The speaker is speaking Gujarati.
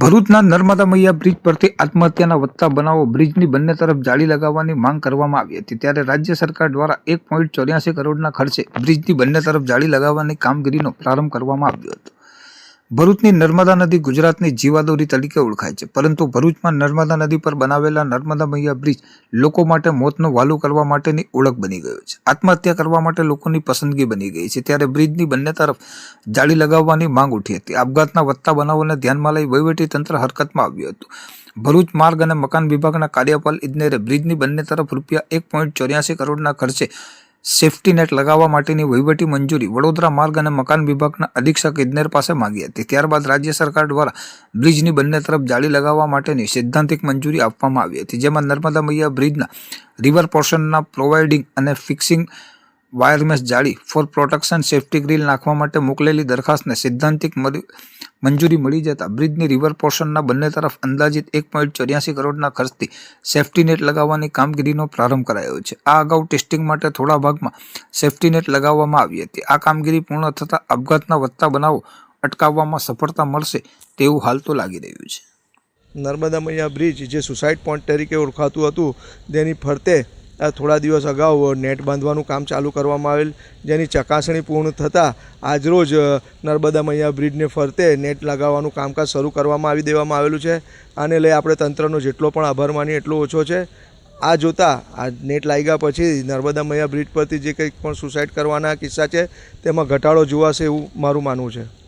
ભરૂચના નર્મદા મૈયા બ્રિજ પરથી આત્મહત્યાના વધતા બનાવો બ્રિજની બંને તરફ જાળી લગાવવાની માંગ કરવામાં આવી હતી. ત્યારે રાજ્ય સરકાર દ્વારા એક પોઈન્ટ ચોર્યાસી કરોડના ખર્ચે બ્રિજની બંને તરફ જાળી લગાવવાની કામગીરીનો પ્રારંભ કરવામાં આવ્યો હતો. ભરૂચની નર્મદા નદી ગુજરાતની જીવાદોરી તરીકે ઓળખાય છે. પરંતુ ભરૂચમાં નર્મદા નદી પર બનાવેલા નર્મદા મૈયા બ્રિજ લોકો માટે મોતનો વાલુ કરવા માટેની ઓળખ બની ગયો છે. આત્મહત્યા કરવા માટે લોકોની પસંદગી બની ગઈ છે. ત્યારે બ્રિજની બંને તરફ જાળી લગાવવાની માંગ ઉઠી હતી. આપઘાતના વધતા બનાવોને ધ્યાનમાં લઈ તંત્ર હરકતમાં આવ્યું હતું. ભરૂચ માર્ગ અને મકાન વિભાગના કાર્યપાલ ઇજનેરે બ્રિજની બંને તરફ રૂપિયા એક પોઈન્ટ ચોર્યાસી કરોડના ખર્ચે સેફટી નેટ લગાવવા માટેની વહીવટી મંજૂરી વડોદરા માર્ગ અને મકાન વિભાગના અધિક્ષક ઇજનેર પાસે માંગી હતી. ત્યારબાદ રાજ્ય સરકાર દ્વારા બ્રિજની બંને તરફ જાળી લગાવવા માટેની સૈદ્ધાંતિક મંજૂરી આપવામાં આવી હતી, જેમાં નર્મદા મૈયા બ્રિજના રિવર પોર્શનના પ્રોવાઇડિંગ અને ફિક્સિંગ વાયરમેસ જાળી ફોર પ્રોટેક્શન સેફ્ટી ગ્રીલ નાખવા માટે મોકલેલી દરખાસ્તને સૈદ્ધાંતિક મંજૂરી મળી જતા બ્રિજની રિવર પોર્શનના બંને તરફ અંદાજિત એક પોઈન્ટ ચોર્યાસી કરોડના ખર્ચથી સેફ્ટી નેટ લગાવવાની કામગીરીનો પ્રારંભ કરાયો છે. આ અગાઉ ટેસ્ટિંગ માટે થોડા ભાગમાં સેફ્ટી નેટ લગાવવામાં આવી હતી. આ કામગીરી પૂર્ણ થતાં અપઘાતના વધતા બનાવો અટકાવવામાં સફળતા મળશે તેવું હાલ તો લાગી રહ્યું છે. નર્મદા મૈયા બ્રિજ, જે સુસાઇડ પોઈન્ટ તરીકે ઓળખાતું હતું, તેની ફરતે થોડા દિવસ અગાઉ નેટ બાંધવાનું કામ ચાલુ કરવામાં આવેલ. જેની ચકાસણી પૂર્ણ થતાં આજરોજ નર્મદા મૈયા બ્રિજને ફરતે નેટ લગાવવાનું કામકાજ શરૂ કરવામાં આવી દેવામાં આવેલું છે. આને લઈ આપણે તંત્રનો જેટલો પણ આભાર માનીએ એટલો ઓછો છે. આ જોતાં, આ નેટ લાગ્યા પછી નર્મદા મૈયા બ્રિજ પરથી જે કંઈક પણ સુસાઇડ કરવાના કિસ્સા છે, તેમાં ઘટાડો જોવાશે એવું મારું માનવું છે.